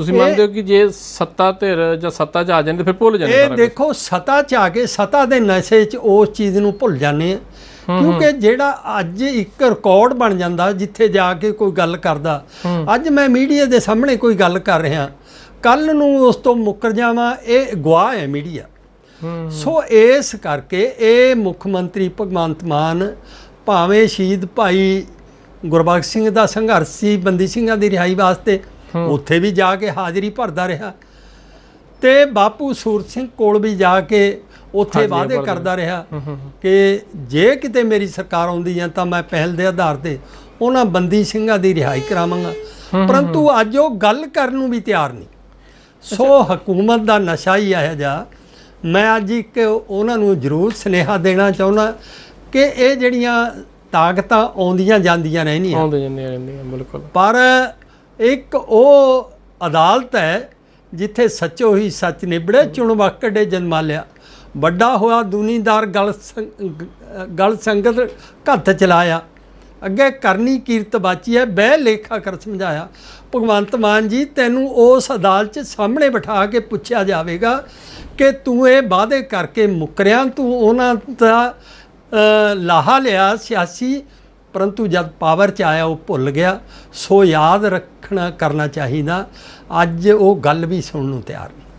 ਤੁਸੀਂ ਮੰਨਦੇ ਹੋ ਕਿ ਜੇ ਸੱਤਾ ਧਿਰ ਜਾਂ ਸੱਤਾ 'ਚ ਆ ਜਾਂਦੇ ਫਿਰ ਭੁੱਲ ਜਾਂਦੇ ਇਹ ਦੇਖੋ ਸਤਾ ਚ ਆ ਕੇ ਸਤਾ ਦੇ ਨਸ਼ੇ ਚ ਉਸ ਚੀਜ਼ ਨੂੰ ਭੁੱਲ ਜਾਂਦੇ ਆ। ਕਿਉਂਕਿ ਜਿਹੜਾ ਅੱਜ ਇੱਕ ਰਿਕਾਰਡ ਬਣ ਜਾਂਦਾ ਜਿੱਥੇ ਜਾ ਕੇ ਕੋਈ ਗੱਲ ਕਰਦਾ। ਅੱਜ ਮੈਂ ਮੀਡੀਆ ਦੇ ਸਾਹਮਣੇ ਕੋਈ ਗੱਲ ਕਰ ਰਿਹਾ। ਕੱਲ ਨੂੰ ਉਸ ਤੋਂ ਮੁੱਕਰ ਜਾਵਾਂ ਇਹ ਗਵਾਹ ਹੈ ਮੀਡੀਆ। ਸੋ ਇਸ ਕਰਕੇ ਇਹ ਮੁੱਖ ਮੰਤਰੀ ਭਗਵੰਤ ਮਾਨ ਭਾਵੇਂ ਸ਼ਹੀਦ ਭਾਈ ਗੁਰਬਖਸ਼ ਸਿੰਘ ਦਾ ਸੰਘਰਸ਼ ਸੀ ਬੰਦੀ ਸਿੰਘਾਂ ਦੀ ਰਿਹਾਈ ਵਾਸਤੇ ਉੱਥੇ ਵੀ ਜਾ ਕੇ ਹਾਜ਼ਰੀ ਭਰਦਾ ਰਿਹਾ। ਤੇ ਬਾਪੂ ਸੂਰਤ ਸਿੰਘ ਕੋਲ ਵੀ ਜਾ ਕੇ ਉੱਥੇ ਵਾਅਦੇ ਕਰਦਾ ਰਿਹਾ ਕਿ ਜੇ ਕਿਤੇ ਮੇਰੀ ਸਰਕਾਰ ਆਉਂਦੀ ਹੈ ਤਾਂ ਮੈਂ ਪਹਿਲ ਦੇ ਆਧਾਰ ਤੇ ਉਹਨਾਂ ਬੰਦੀ ਸਿੰਘਾਂ ਦੀ ਰਿਹਾਈ ਕਰਾਵਾਂਗਾ। ਪਰੰਤੂ ਅੱਜ ਉਹ ਗੱਲ ਕਰਨ ਨੂੰ ਵੀ ਤਿਆਰ ਨਹੀਂ। ਸੋ ਹਕੂਮਤ ਦਾ ਨਸ਼ਾ ਹੀ ਇਹੋ ਜਿਹਾ। ਮੈਂ ਅੱਜ ਇੱਕ ਉਹਨਾਂ ਨੂੰ ਜ਼ਰੂਰ ਸੁਨੇਹਾ ਦੇਣਾ ਚਾਹੁੰਦਾ ਕਿ ਇਹ ਜਿਹੜੀਆਂ ਤਾਕਤਾਂ ਆਉਂਦੀਆਂ ਜਾਂਦੀਆਂ ਰਹਿਣੀਆਂ ਆਉਂਦੇ ਜਾਂਦੇ ਰਹਿੰਦੇ ਆ ਬਿਲਕੁਲ। ਪਰ ਇੱਕ ਉਹ ਅਦਾਲਤ ਹੈ ਜਿੱਥੇ ਸੱਚੋ ਹੀ ਸੱਚ ਨਿਬੜੇ, ਚੁਣ ਵਕੜੇ ਜਨਮਾ ਲਿਆ। ਵੱਡਾ ਹੋਇਆ, ਦੁਨੀਦਾਰ ਗਲ ਸੰਗ- ਗਲ ਸੰਗਤ ਘੱਤ ਚਲਾਇਆ। ਅੱਗੇ ਕਰਨੀ ਕੀਰਤ ਬਾਚੀ ਹੈ, ਬਹਿ ਲੇਖਾ ਕਰ ਸਮਝਾਇਆ। ਭਗਵੰਤ ਮਾਨ ਜੀ, ਤੈਨੂੰ ਉਸ ਅਦਾਲਤ 'ਚ ਸਾਹਮਣੇ ਬਿਠਾ ਕੇ ਪੁੱਛਿਆ ਜਾਵੇਗਾ ਕਿ ਤੂੰ ਇਹ ਵਾਅਦੇ ਕਰਕੇ ਮੁੱਕਰਿਆ ਤੂੰ ਉਹਨਾਂ ਦਾ ਲਾਹਾ ਲਿਆ, ਸਿਆਸੀ ਪਰੰਤੂ ਜਦ ਪਾਵਰ ਚ ਆਇਆ ਉਹ ਭੁੱਲ ਗਿਆ। ਸੋ ਯਾਦ ਰੱਖਣਾ ਕਰਨਾ ਚਾਹੀਦਾ। ਅੱਜ ਉਹ ਗੱਲ ਵੀ ਸੁਣਨ ਨੂੰ ਤਿਆਰ ਨਹੀਂ।